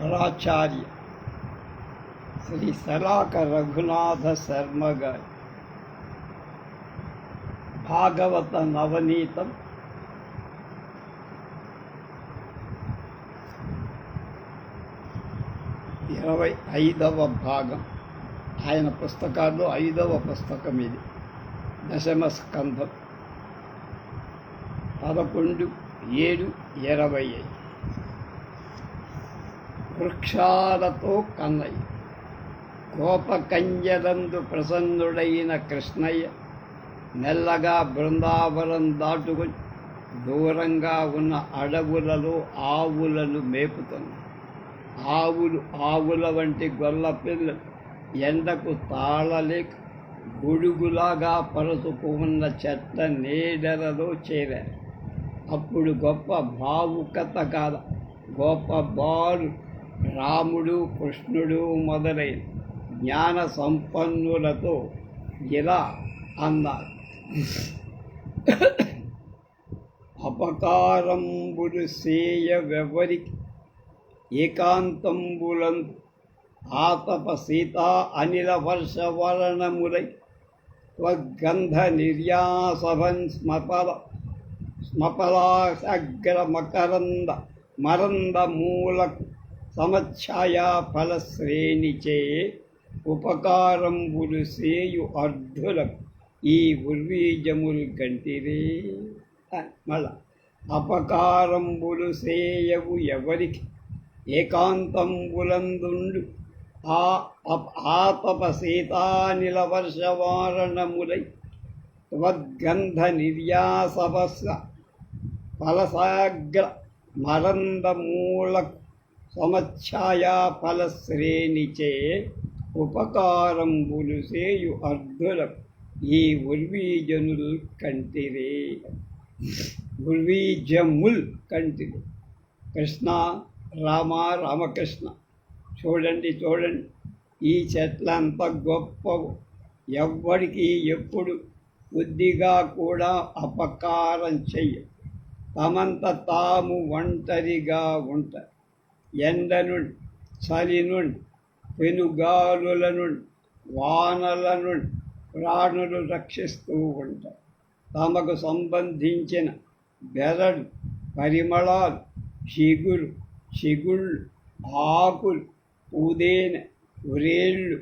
పరాచార్య. శ్రీ సలాక రఘునాథ శర్మ గారి భాగవత నవనీతం. ఇరవై ఐదవ భాగం. ఆయన పుస్తకాల్లో ఐదవ పుస్తకం ఇది. దశమ స్కంధం. పదకొండు ఏడు ఇరవై ఐదు. వృక్షాలతో కన్నయ్య. కోపకంజలందు ప్రసన్నుడైన కృష్ణయ్య మెల్లగా బృందావనం దాటుకొని దూరంగా ఉన్న అడవులలో ఆవులను మేపుతుంది ఆవులు ఆవుల వంటి గొల్ల పిల్లలు ఎండకు తాళలేక గొడుగులాగా పరుచుకు ఉన్న చెట్ల నీడలలో చేరారు. అప్పుడు గొప్ప భావుకత కాద గొప్ప బారు రాముడు కృష్ణుడు మొదలైన జ్ఞాన సంపన్నులతో ఇలా అన్నారు. అపకారంబులు సేయవెవరికి ఏకాంతంబులం ఆతప సీతా అనిల వర్ష వలనములై త్వగంధ నిర్యాసభన్ స్మపల స్మపలాగ్ర మకరంద మరంద మూలకు సమఛాయా ఫలశ్రేణిచే ఉపకారంబులు సేయు అర్ధులకు ఈ ఉర్వీజములు గంటిరే మళ్ళా అపకారంబులు సేయవు ఎవరికి? ఏకాంతంబులందుండు. ఆ ఆతప సీతానిల వర్షవారణములై త్వద్గంధ నిర్యాసవస్వ ఫలసాగ్ర మరందమూల సమఛాయా ఫలశ్రేణిచే ఉపకారంబులు చేయు అర్ధులకు ఈ ఉర్వీజనులు కంటిరే. ఉర్వీజముల్ కంటిరి. కృష్ణ రామ రామకృష్ణ. చూడండి చూడండి. ఈ చెట్లంత గొప్పవు. ఎవ్వడికి ఎప్పుడు బుద్ధిగా కూడా అపకారం చెయ్య తమంత తాము ఒంటరిగా ఉంటారు. ఎండ నుండి చలి నుండి పెనుగాలుల నుండి వానల నుండి ప్రాణులు రక్షిస్తూ ఉంటారు తమకు సంబంధించిన బెరడు పరిమళాలు చిగురు చిగుళ్ళు ఆకులు ఉదేన ఉరేళ్ళు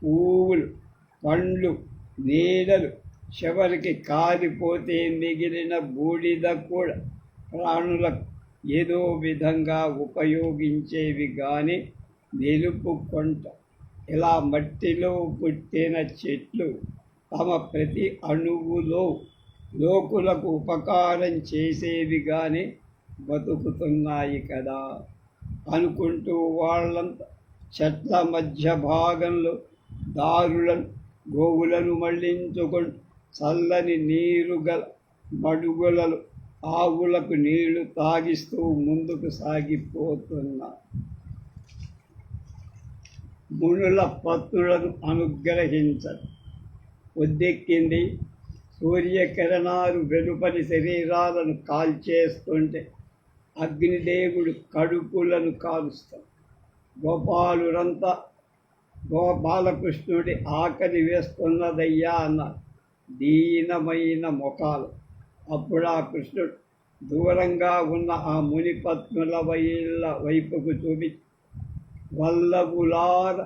పువ్వులు పండ్లు నీడలు చివరికి కాలిపోతే మిగిలిన బూడిద కూడా ప్రాణులకు ఏదో విధంగా ఉపయోగించేవి కానీ నిలుపుకొంట ఇలా మట్టిలో పుట్టిన చెట్లు తమ ప్రతి అణువులో లోకులకు ఉపకారం చేసేవి కానీ బతుకుతున్నాయి కదా. అనుకుంటూ వాళ్ళంతా చెట్ల మధ్య భాగంలో దారులను గోవులను మళ్ళించుకొని చల్లని నీరు గల మడుగులలో ఆవులకు నీళ్ళు తాగిస్తూ ముందుకు సాగిపోతున్నా మునుల పత్తులను అనుగ్రహించదు. ఉద్దెక్కింది సూర్యకిరణాలు వెలుపలి శరీరాలను కాల్చేస్తుంటే అగ్నిదేవుడు కడుపులను కాలుస్తాడు గోపాలురంతా గోపాలకృష్ణుడి ఆకలి వేస్తున్నదయ్యా అన్న దీనమైన ముఖాలు అప్పుడు ఆ కృష్ణుడు దూరంగా ఉన్న ఆ మునిపత్నుల వైళ్ళ వైపుకు చూపి వల్లవులార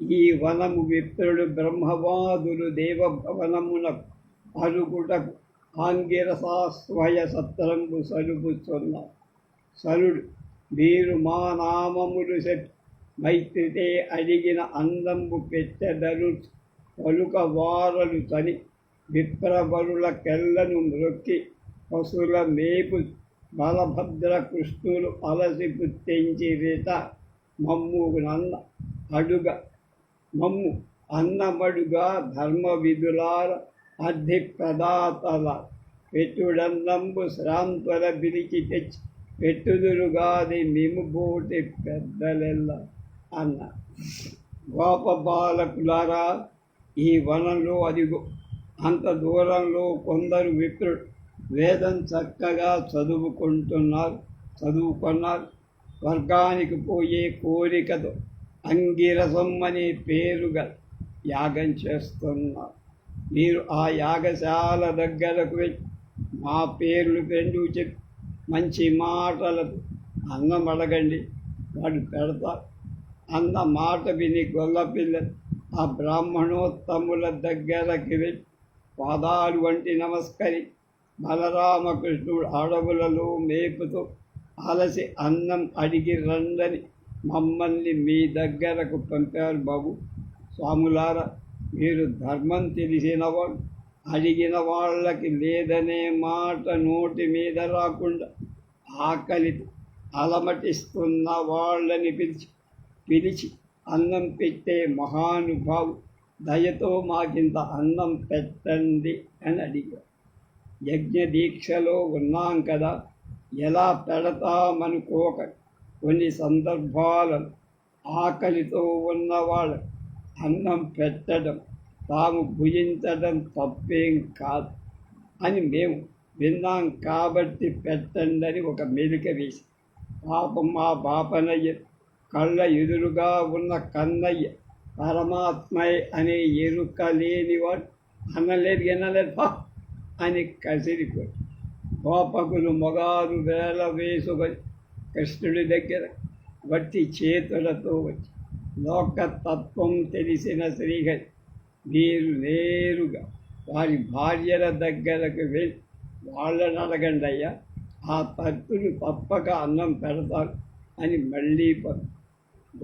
ఈ వనము విప్రుడు బ్రహ్మవాదులు దేవభవనమున అరుగుటకు ఆంగిరసాస్వయ సత్రంబు సలుపుచున్నారు సరుడు మీరు మా నామములు చెప్పి మైత్రితే అడిగిన అందంబు పెట్టెదరు పలుక వారలు తని విప్రబరుల కెళ్ళను మ్రొక్కి పశుల మేపు బలభద్ర కృష్ణులు అలసి పుత్తించి రీత మమ్ము నన్న అడుగ మమ్ము అన్నమడుగా ధర్మ విధులార అర్ధి ప్రదాతల పెట్టుడన్నంబు శ్రాంతుల పిలిచి తెచ్చి పెట్టుదురుగాది మేము బోటి పెద్దలెల్ల అన్న. గోప బాలకులారా ఈ వనంలో అదిగో అంత దూరంలో కొందరు విప్రు వేదం చక్కగా చదువుకుంటున్నారు చదువుకున్నారు. స్వర్గానికి పోయే కోరికతో అంగిరసం అనే పేరుగా యాగం చేస్తున్నారు. మీరు ఆ యాగశాల దగ్గరకు వెళ్ళి మా పేర్లు రెండు చెప్పి మంచి మాటలకు అన్నం అడగండి వాడు పెడతారు అన్న మాట విని గొల్లపిల్ల ఆ బ్రాహ్మణోత్తముల దగ్గరకి వెళ్ళి పాదాలు వంటి నమస్కరి బలరామకృష్ణుడు అడవులలో మేపుతూ అలసి అన్నం అడిగి రండని మమ్మల్ని మీ దగ్గరకు పంపారు బాబు. స్వాములారా మీరు ధర్మం తెలిసినవాడు అడిగిన వాళ్ళకి లేదనే మాట నోటి మీద రాకుండా ఆకలి అలమటిస్తున్న వాళ్ళని పిలిచి పిలిచి అన్నం పెట్టే మహానుభావు దయతో మాకింత అన్నం పెట్టండి అని అడిగాడు. యజ్ఞ దీక్షలో ఉన్నాం కదా ఎలా పెడతామనుకోక కొన్ని సందర్భాలను ఆకలితో ఉన్నవాళ్ళు అన్నం పెట్టడం తాము భుజించడం తప్పేం కాదు అని మేము విన్నాం కాబట్టి పెట్టండి అని ఒక మెలిక వేసి పాపం మా బాపనయ్య కళ్ళ ఎదురుగా ఉన్న కన్నయ్య పరమాత్మయ్ అనే ఎరుక లేనివాడు అనలేదు వినలేదు. పా అని కసిరిపోయి గోపకులు మొగారు వేల వేసుకొని కృష్ణుడి దగ్గర వట్టి చేతులతో వచ్చి లోకతత్వం తెలిసిన శ్రీహరి మీరు నేరుగా వారి భార్యల దగ్గరకు వెళ్ళి వాళ్ళని అడగండి అయ్యా ఆ తత్తులు తప్పక అన్నం పెడతారు అని మళ్ళీ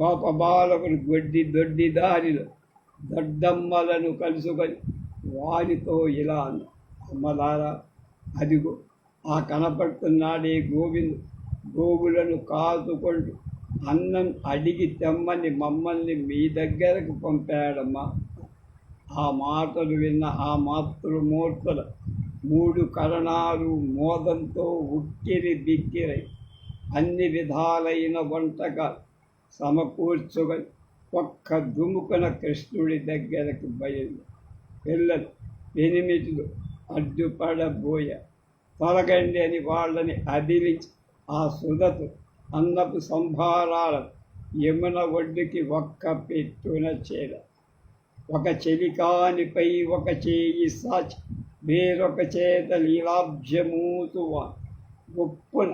పలు గోపబాలకులు గొడ్డి దొడ్డి దారిలో దొడ్డమ్మలను కలుసుకొని వారితో ఇలా అన్న. అమ్మలారా అదిగో ఆ కనపడుతున్నాడే గోవిందు. గోవులను కాచుకుంటూ అన్నం అడిగి తెమ్మని మమ్మల్ని మీ దగ్గరకు పంపాడమ్మా. ఆ మాటలు విన్న ఆ మాతృమూర్తుల మూడు కరణాలు మోదంతో ఉక్కిరి బిక్కిరై. అన్ని విధాలైన వంటకాలు సమకూర్చుకొని ఒక్క దుముకున కృష్ణుడి దగ్గరకు బయలు. పిల్లలు ఎనిమిదిలు అడ్డుపడబోయ తొలగండి అని వాళ్ళని అదిలించి ఆ సుధతు అన్నపు సంభారాల యమున ఒడ్డుకి ఒక్క పెట్టున చేర. ఒక చెలికానిపై ఒక చేయి సాచి వేరొక చేత లీలాబ్జమూతువా గొప్పున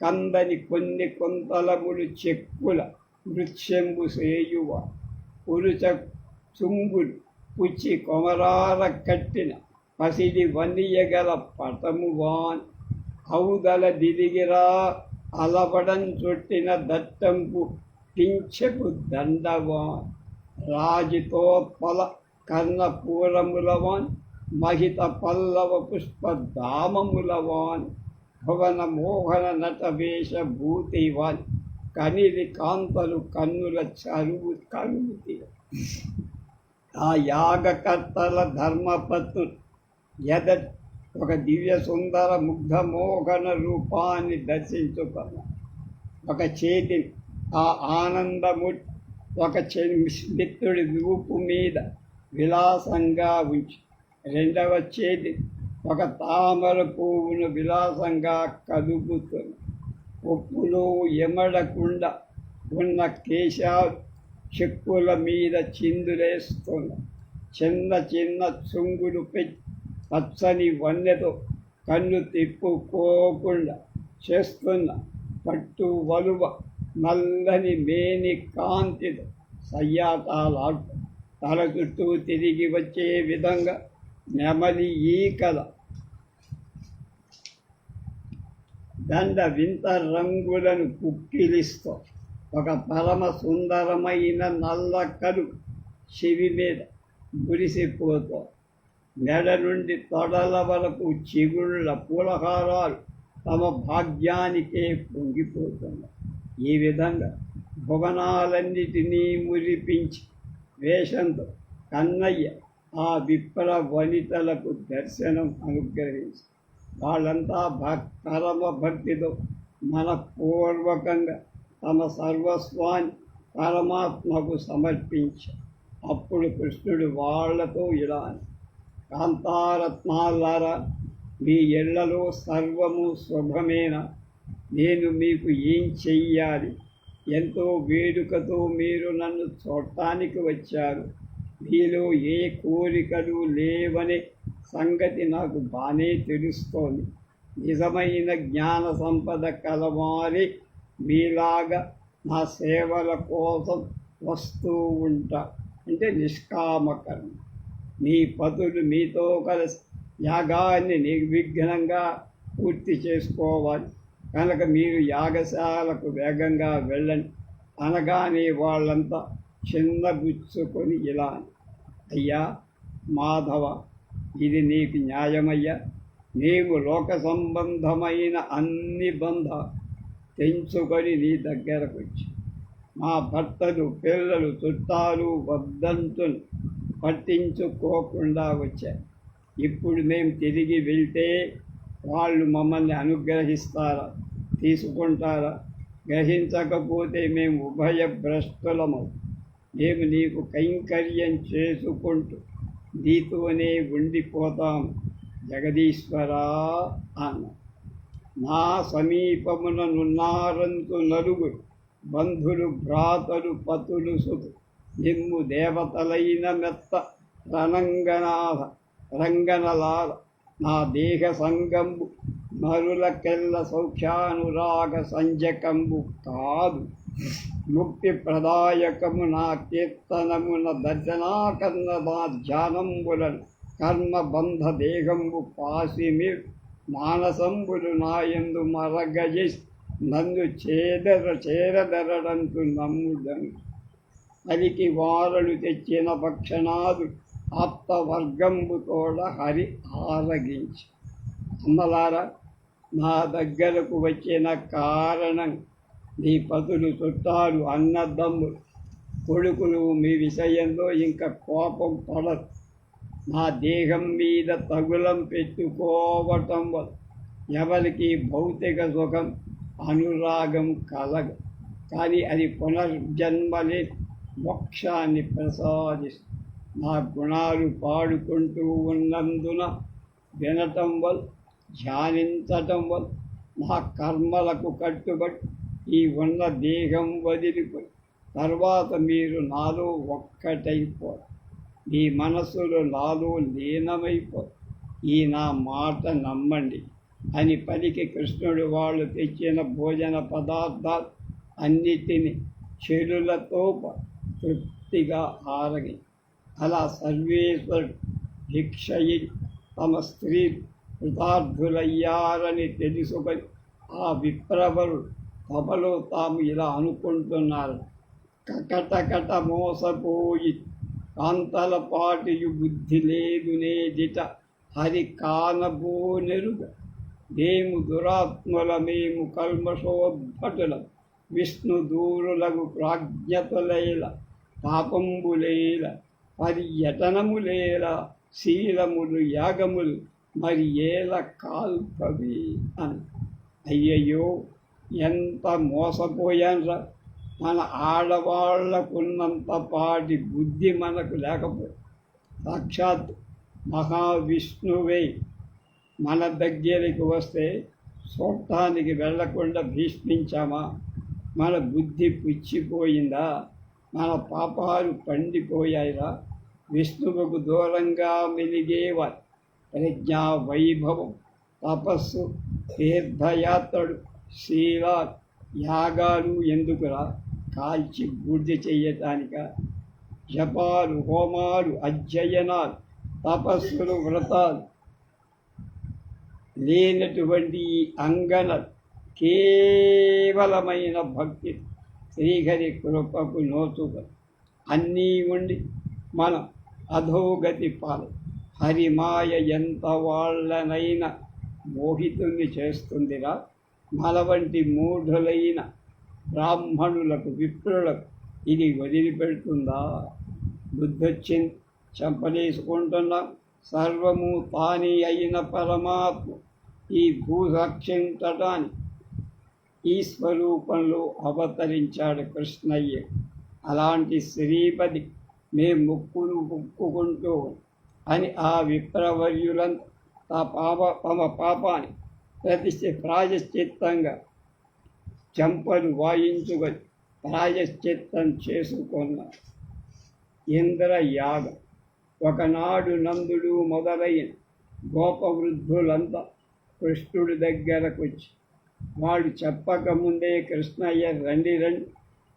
కందని కొన్ని కొంతలములు చెక్కుల మృత్యంబు సేయువ పురుచ చుంగులు పుచ్చి కొమరార కట్టిన పసిడి వనియగల పటమువాన్. అవుదల దిదిగిరా అలబడం చుట్టిన దట్టంపు పింఛపు దండవాన్. రాజితోత్పల కర్ణపూరములవాన్ మహిత పల్లవ పుష్ప దామములవాన్ భువన మోహన నట వేషభూతివాన్ కనిరి కాంతలు కన్నుల చరువు కరువుతి ఆ యాగకర్తల ధర్మపత్ను ఎద ఒక దివ్య సుందర ముగ్ధ మోహన రూపాన్ని దర్శించుకున్న ఒక చేతి ఆ ఆనందము ఒక మిత్రుడి రూపు మీద విలాసంగా ఉంచి. రెండవ చేతి ఒక తామర పువ్వును విలాసంగా కదుపుతుంది. ఉప్పులో ఎమడకుండా ఉన్న కేశాలు చెక్కుల మీద చిందులేస్తున్న చిన్న చిన్న చుంగులు పెట్టి పచ్చని వన్నెతో కన్ను తిప్పుకోకుండా చేస్తున్న పట్టు వలువ నల్లని మేని కాంతితో సయ్యాతాలాడు తల చుట్టూ తిరిగి వచ్చే విధంగా నెమలి ఈకల దండ వింత రంగులను కుక్కిలిస్తూ ఒక పరమ సుందరమైన నల్ల కలు చెవి మీద గురిసిపోతూ మెడ నుండి తొడల వరకు చిగుళ్ళ పూలహారాలు తమ భాగ్యానికే పొంగిపోతున్నాయి. ఈ విధంగా భువనాలన్నిటినీ మురిపించి వేషంతో కన్నయ్య ఆ విప్ర వనితలకు దర్శనం అనుగ్రహించి వాళ్ళంతా భక్ పరమ భక్తితో మనపూర్వకంగా తమ సర్వస్వాన్ని పరమాత్మకు సమర్పించి. అప్పుడు కృష్ణుడు వాళ్ళతో ఇలా కాంతారత్నాలారా మీ ఇళ్ళలో సర్వము శుభమేనా? నేను మీకు ఏం చెయ్యాలి? ఎంతో వేడుకతో మీరు నన్ను చూడటానికి వచ్చారు. మీలో ఏ కోరికలు లేవనే సంగతి నాకు బాగానే తెలుస్తోంది. నిజమైన జ్ఞాన సంపద కలవారి మీలాగా నా సేవల కోసం వస్తూ ఉంటా. అంటే నిష్కామకర్మ మీ పతులు మీతో కలిసి యాగాన్ని నిర్విఘ్నంగా పూర్తి చేసుకోవాలి. కనుక మీరు యాగశాలకు వేగంగా వెళ్ళండి. అనగానే వాళ్ళంతా చిన్నబుచ్చుకొని ఇలా అయ్యా మాధవ ఇది నీకు న్యాయమయ్యా. నీవు లోక సంబంధమైన అన్ని బంధ తెంచుకొని నీ దగ్గరకు వచ్చి. మా భర్తలు పిల్లలు చుట్టాలు వద్దంతులు పట్టించుకోకుండా వచ్చారు ఇప్పుడు మేము తిరిగి వెళ్తే వాళ్ళు మమ్మల్ని అనుగ్రహిస్తారా? తీసుకుంటారా? గ్రహించకపోతే మేము ఉభయ భ్రష్టులము మేము నీకు కైంకర్యం చేసుకుంటూ నీతోనే ఉండిపోతాం జగదీశ్వరా అన్న నా సమీపముననున్నారంతు నలుగురు బంధులు భ్రాతలు పతులు సుతు నిమ్ము దేవతలైన మెత్త రణంగనాథ రంగనలాల. నా దేహ సంగంబు మరులకెల్ల సౌఖ్యానురాగ సంజకంబు కాదు. ముక్తి ప్రదాయకము నా కీర్తనమున దర్శనాకన్న నా ధ్యానంబులను కర్మ బంధ దేహంబు పాసిమి మానసంబులు నాయందు మరగజి నన్ను చేదర చేరదరడంతు నమ్ముదను హరికి వారలు తెచ్చిన భక్షణాదు ఆప్తవర్గంబు తోడ హరి ఆరగించి అమ్మలారా నా దగ్గరకు వచ్చిన కారణం నీ పతులు చుట్టాలు అన్నదమ్ములు కొడుకులు మీ విషయంలో ఇంకా కోపం పడదు నా దేహం మీద తగులం పెట్టుకోవటం వల్ల ఎవరికి భౌతిక సుఖం అనురాగం కలగదు. కానీ అది పునర్జన్మలే మోక్షాన్ని ప్రసాదిస్తుంది. నా గుణాలు పాడుకుంటూ ఉన్నందున వినటం వల్ల ధ్యానించటం వల్ల నా కర్మలకు కట్టుబడి ఈ ఉన్న దేహం వదిలిపోయి తర్వాత మీరు నాలో ఒక్కటైపోరు మీ మనస్సులో నాలో లీనమైపోరు ఈ నా మాట నమ్మండి. అని పలికి కృష్ణుడు వాళ్ళు తెచ్చిన భోజన పదార్థాలు అన్నిటిని చెడులతో ప- తృప్తిగా ఆరగి అలా సర్వేశ్వరుడు భిక్షయి తమ స్త్రీ కృతార్థులయ్యారని తెలుసుకొని ఆ విప్రవరుడు తమలో తాము ఇలా అనుకుంటున్నారు. కకటకట మోసపోయి కాంతలపాటియు బుద్ధి లేదు నేదిట హరి కానబోనెరుగ మేము దురాత్మల మేము కల్మషోద్భటుల. విష్ణు దూరులకు ప్రాజ్ఞతలైల. పాపంబులేల. పర్యటనములేల. శీలములు యాగములు. మరి ఏల కాల్పవి అని. అయ్యయ్యో! ఎంత మోసపోయాన్రా? మన ఆడవాళ్ళకున్నంత పాటి బుద్ధి మనకు లేకపో సాక్షాత్ మహావిష్ణువే. మన దగ్గరికి వస్తే చూడటానికి వెళ్ళకుండా భీష్మించామా? మన బుద్ధి పుచ్చిపోయిందా? మన పాపాలు పండిపోయాయిరా? విష్ణువుకు దూరంగా మెలిగేవ ప్రజ్ఞా వైభవం తపస్సు తీర్థయాత్రడు శీల యాగాలు ఎందుకురా కాల్చి బూర్జ చెయ్యటానిక జపాలు హోమాలు అధ్యయనాలు తపస్సులు వ్రతాలు. లేనటువంటి ఈ అంగన కేవలమైన భక్తి శ్రీహరి కృపకు నోచుగా అన్నీ ఉండి మనం అధోగతి పాలు. హరిమాయ ఎంత వాళ్ళనైనా మోహితుణ్ణి చేస్తుందిరా. మల వంటి మూఢులైన బ్రాహ్మణులకు విప్రులకు ఇది వదిలిపెడుతుందా? బుద్ధొచ్చింది. చంపలేసుకుంటున్నాం సర్వము తాని అయిన పరమాత్మ ఈ భూరక్షించటానికి ఈ స్వరూపంలో అవతరించాడు కృష్ణయ్య. అలాంటి శ్రీపతి మేము ముక్కులు ముక్కుకుంటూ అని ఆ విప్రవర్యులంతా ఆ పాప తమ పాపాన్ని ప్రతిష్ఠ ప్రాయశ్చిత్తంగా చెంపలు వాయించుకొని ప్రాయశ్చిత్తం చేసుకున్న ఇంద్ర యాగం ఒకనాడు నందుడు మొదలైన గోపవృద్ధులంతా కృష్ణుడి దగ్గరకు వచ్చి వాడు చెప్పకముందే కృష్ణయ్య రండి రండి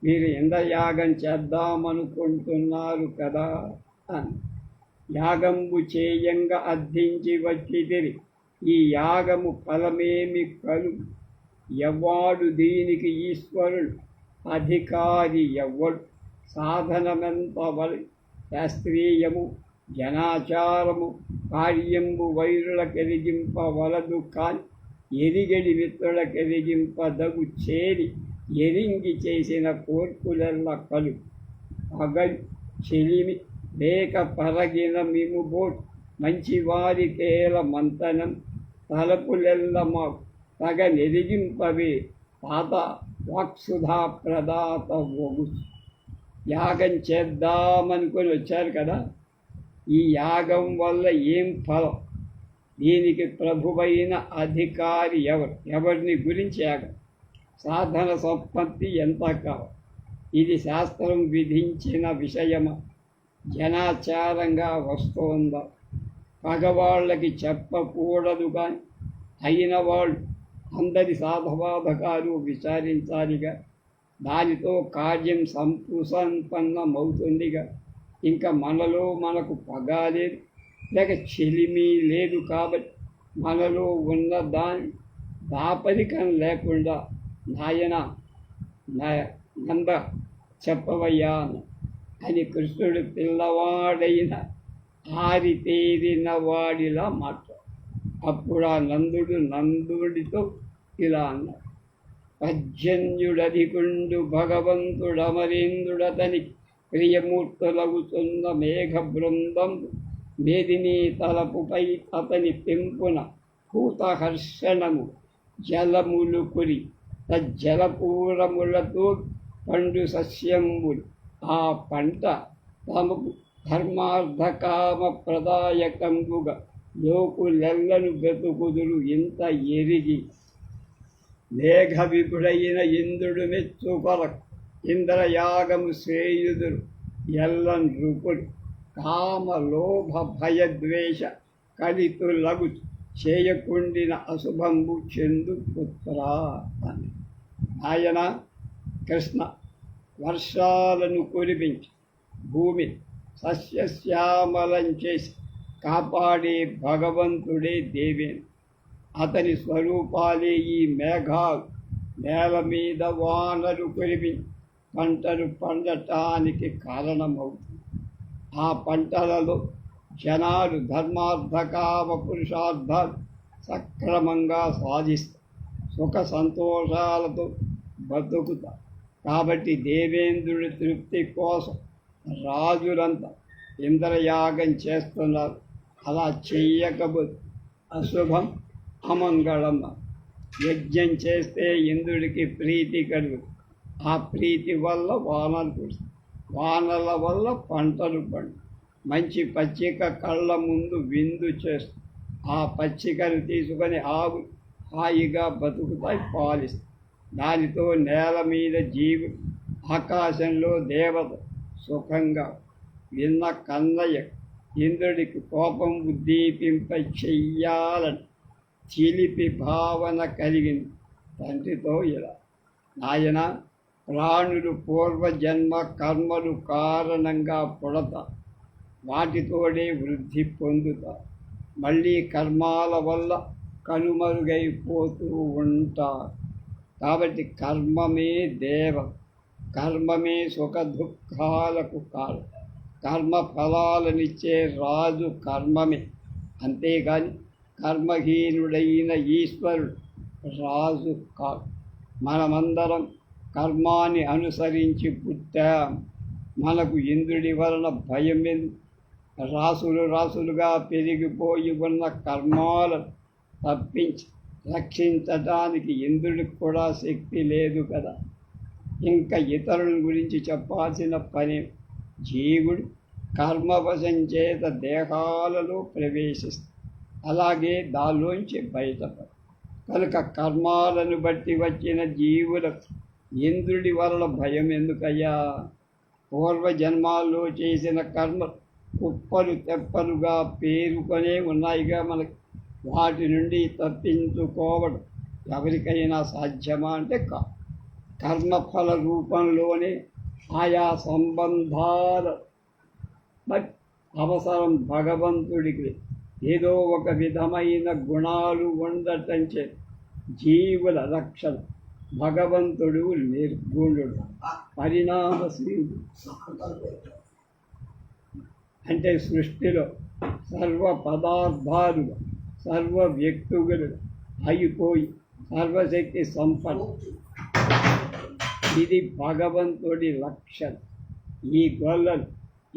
మీరు ఇంద్రయాగం చేద్దామనుకుంటున్నారు కదా అని. యాగంబు చేయంగా అర్థించి వచ్చి తిరిగి ఈ యాగము ఫలమేమి కలు? ఎవ్వాడు దీనికి ఈశ్వరుడు అధికారి ఎవ్వడు? సాధనమెంత వలి? శాస్త్రీయము జనాచారము కార్యంబు వైరులకెరిగింపవలదు కాని ఎరిగడి మిత్రులకెరిగింపదగు చేరి ఎరింగి చేసిన కోర్పులెల్ల కలు. పగలు చెలిమి లేక పరగిన మిముబోట్ మంచివారికేల మంతనం తలపులెల్లమ తగ నెరిగింపవే తాత వాక్సుధా ప్రదాత ఒగు యాగం చేద్దామనుకొని వచ్చారు కదా? ఈ యాగం వల్ల ఏం ఫలం? దీనికి ప్రభువైన అధికారి ఎవరు? ఎవరిని గురించి యాగం? సాధన సంపత్తి ఎంత కావాలి? ఇది శాస్త్రం విధించిన విషయమా? జనాచారంగా వస్తోందా? పగవాళ్ళకి చెప్పకూడదు కానీ అయిన వాళ్ళు అందరి సాధవాధకాలు విచారించాలిగా. దానితో కార్యం సంపూసంపన్నమవుతుందిగా ఇంకా మనలో మనకు పగ లేదు. లేక చెలిమి లేదు కాబట్టి మనలో ఉన్న దాని దాపరికం లేకుండా నాయన నంద చెప్పవయ్యా అని కృష్ణుడు పిల్లవాడైన ఆరితేరిన వాడిలా మాట అప్పుడు ఆ నందుడు నందుడితో ఇలా అన్నాడు. పద్యన్యుడధికుండు భగవంతుడమరేంద్రుడతనికి ప్రియమూర్తులగుతున్న మేఘ బృందం మేదినీ తలపుపై అతని పెంపున భూతహర్షణము జలములు కురి తజ్జలపూరములతో పండు సస్యంబులు ఆ పంట తమకు ధర్మార్థకామ ప్రదాయకంబుగా లోకులెల్లను బ్రతుకుదురు ఇంత ఎరిగి. మేఘ విపుడైన ఇంద్రుడు మెచ్చుకొరకు ఇంద్రయాగము శ్రేయుదురు ఎల్లం రూపుడు కామ లోభ భయద్వేష కలితులగు చేయకుండిన అశుభంబు చెందు పుత్ర అని. ఆయన కృష్ణ వర్షాలను కురిపించి. భూమి సస్యశ్యామలం చేసి కాపాడే భగవంతుడే దేవేన్. అతని స్వరూపాలే ఈ మేఘాలు నేల మీద వానలు కురిమి పంటలు పండటానికి కారణమవుతుంది ఆ పంటలలో జనాలు ధర్మార్థకామ పురుషార్థాలు సక్రమంగా సాధిస్తారు సుఖ సంతోషాలతో బతుకుతారు కాబట్టి దేవేంద్రుడి తృప్తి కోసం రాజులంతా ఇంద్రయాగం చేస్తున్నారు. అలా చెయ్యకపోతే అశుభం అమంగళం. యజ్ఞం చేస్తే ఇంద్రుడికి ప్రీతి కలుగు. ఆ ప్రీతి వల్ల వానలు కురుస్తాయి. వానల వల్ల పంటలు పండు మంచి పచ్చిక కళ్ళ ముందు విందు చేస్తుంది ఆ పచ్చికను తీసుకొని ఆవు హాయిగా బతుకుతాయి పాలిస్తాయి. దానితో నేల మీద జీవి ఆకాశంలో దేవత సుఖంగా విన్న కన్నయ్య ఇంద్రుడికి కోపం ఉద్దీపింప చెయ్యాలని చిలిపి భావన కలిగింది. తండ్రితో ఇలా నాయన ప్రాణులు పూర్వజన్మ కర్మలు కారణంగా పుడత వాటితోనే వృద్ధి పొందుతా మళ్ళీ కర్మాల వల్ల కనుమరుగైపోతూ ఉంటారు కాబట్టి కర్మమే కర్మమే సుఖ దుఃఖాలకు కారణం కర్మ ఫలాలనిచ్చే రాజు కర్మమే. అంతేగాని కర్మహీనుడైన ఈశ్వరుడు రాజు కాదు. మనమందరం కర్మాన్ని అనుసరించి పుట్టాం. మనకు ఇంద్రుడి వలన భయం రాసులు రాసులుగా పెరిగిపోయి ఉన్న కర్మాలను తప్పించి రక్షించడానికి ఇంద్రుడికి కూడా శక్తి లేదు కదా. ఇంకా ఇతరుల గురించి చెప్పాల్సిన పని జీవుడు కర్మవశం చేత దేహాలలో ప్రవేశిస్తాడు అలాగే దానిలోంచి బయటపడు. కనుక కర్మాలను బట్టి వచ్చిన జీవులకు ఇంద్రుడి వలన భయం ఎందుకయ్యా? పూర్వజన్మాల్లో చేసిన కర్మ కుప్పలు తెప్పలుగా పేరుకొనే ఉన్నాయిగా మనకి. వాటి నుండి తప్పించుకోవడం ఎవరికైనా సాధ్యమా అంటే కా కర్మఫల రూపంలోనే ఆయా సంబంధాల అవసరం భగవంతుడికి. ఏదో ఒక విధమైన గుణాలు ఉండటంచే జీవుల రక్షణ. భగవంతుడు నిర్గుణుడు. పరిణామశీలు అంటే సృష్టిలో సర్వ పదార్థాలు సర్వ వ్యక్తులు అయిపోయి సర్వశక్తి సంపన్న ఇది భగవంతుడి లక్ష్యం ఈ గొల్లలు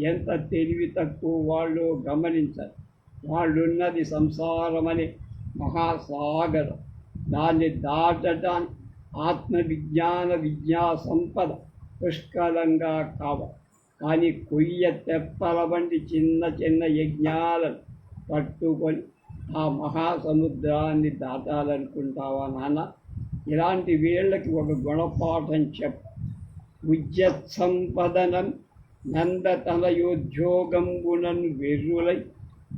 ఎంత తెలివి తక్కువ వాళ్ళు గమనించారు. వాళ్ళున్నది సంసారమని మహాసాగరం. దాన్ని దాటడానికి ఆత్మవిజ్ఞాన విద్యా సంపద పుష్కలంగా కావాలి కానీ కొయ్య తెప్పల వంటి చిన్న చిన్న యజ్ఞాలను పట్టుకొని ఆ మహాసముద్రాన్ని దాటాలనుకుంటావా నాన్న? ఇలాంటి వీళ్ళకి ఒక గుణపాఠం చెప్ప. ఉజ్జత్ సంపదనం నందతనయోద్యోగంబునను వెర్రులై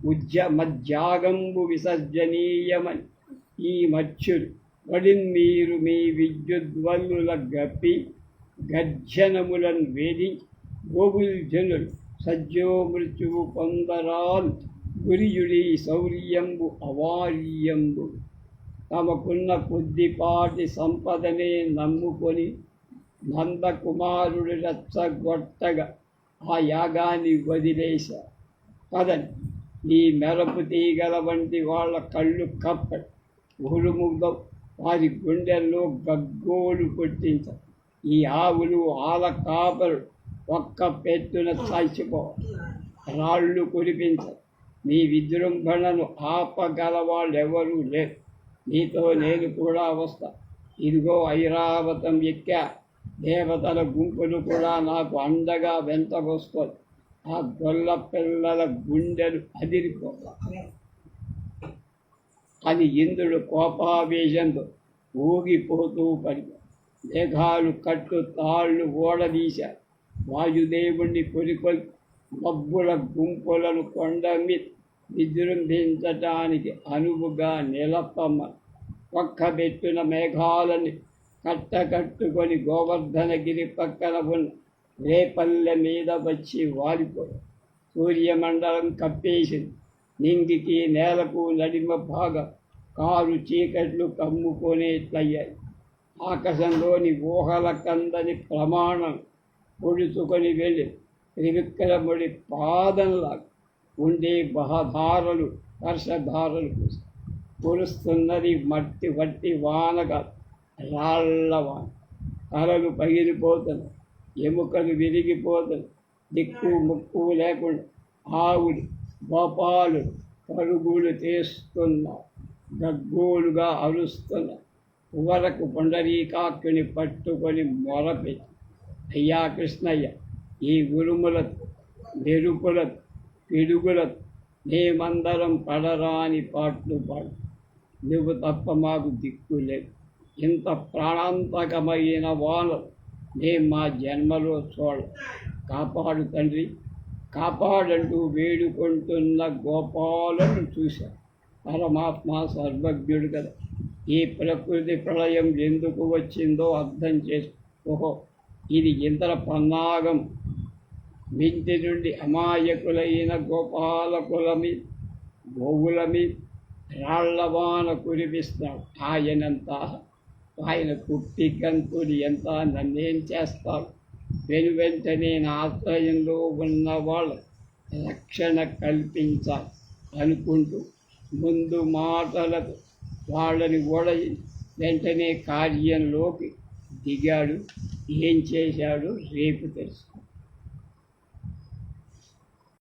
ఉద్య మధ్యాగంబు విసర్జనీయమని ఈ మత్స్యుడు వడిన్మీరు మీ విద్యుద్వల్లుల గప్పి గర్జనములను వేది గోగుల్ జనులు సజ్జో మృత్యువు పొందరాల్ గురియుడి శౌర్యంబు అవార్యంబు. తమకున్న కొద్దిపాటి సంపదనే నమ్ముకొని నందకుమారుడు రచ్చగొట్టగా ఆ యాగాన్ని వదిలేశారు పదని ఈ మెరపు తీగల వంటి వాళ్ళ కళ్ళు కప్పడు. ఉరుముగం వారి గుండెల్లో గగ్గోలు కొట్టించారు ఈ ఆవులు ఆల కాపరు. ఒక్క పెట్టున చచ్చిపో రాళ్ళు కురిపించరు నీ విజృంభణను ఆపగల వాళ్ళెవరూ లేరు. నీతో నేను కూడా వస్తా ఇదిగో ఐరావతం ఎక్కా. దేవతల గుంపులు కూడా నాకు అండగా వెంట వస్తుంది ఆ గొల్ల పిల్లల గుండెలు అదిరిపోతాయి అని ఇంద్రుడు కోపావేశంతో ఊగిపోతూ పడి మేఘాలు కట్టు తాళ్ళు ఓడదీశారు. వాయుదేవుణ్ణి కొరికొలి మబ్బుల గుంపులను కొండ మీద విజృంభించటానికి అనువుగా నిలపమ్మ పక్కబెట్టిన మేఘాలని కట్టకట్టుకొని గోవర్ధనగిరి పక్కన ఉన్న రేపల్లె మీద వచ్చి వాలిపోయి సూర్యమండలం కప్పేసింది. నింగికి నేలకు నడిమ భాగం కారు చీకట్లు కమ్ముకొనేట్లయ్యాయి ఆకాశంలోని ఊహల కందని ప్రమాణం పొడుచుకొని వెళ్ళి త్రివిక్రముడి పాదంలాగా ఉండే బహధారలు వర్షధారలు కురుస్తున్నది మట్టి వట్టి వానగా రాళ్ళ వాన. తలలు పగిలిపోతుంది ఎముకలు విరిగిపోతుంది దిక్కు ముక్కు లేకుండా ఆవులు గోపాలు పరుగులు తీస్తున్నా గగ్గోలుగా అరుస్తున్న వరకు పుండరీకాక్కుని పట్టుకొని మొరపెట్టి అయ్యా కృష్ణయ్య ఈ ఉరుములతో మెరుపుల పిడుగుల మేమందరం పడరాని పాటలు పాడు. నువ్వు తప్ప మాకు దిక్కు లేదు. ఇంత ప్రాణాంతకమైన వాన మేము మా జన్మలో చూడ కాపాడు తండ్రి. కాపాడంటూ వేడుకుంటున్న గోపాలను చూశాను పరమాత్మ సర్వజ్ఞుడు కదా. ఈ ప్రకృతి ప్రళయం ఎందుకు వచ్చిందో అర్థం చేసుకో. ఇది ఇంద్ర పన్నాగం వింటి నుండి అమాయకులైన గోపాలకులమి గోవులమి రాళ్ళవాన కురిపిస్తాడు ఆయనంతా ఆయన కుట్టి గంతులు ఎంత నన్నేం చేస్తారు? వెను వెంటనే నా ఆశ్రయంలో ఉన్న వాళ్ళ రక్షణ కల్పించాలి అనుకుంటూ ముందు మాటలకు వాళ్ళని కూడా వెంటనే కార్యంలోకి దిగాడు. ఏం చేశాడు రేపు తెలుసు.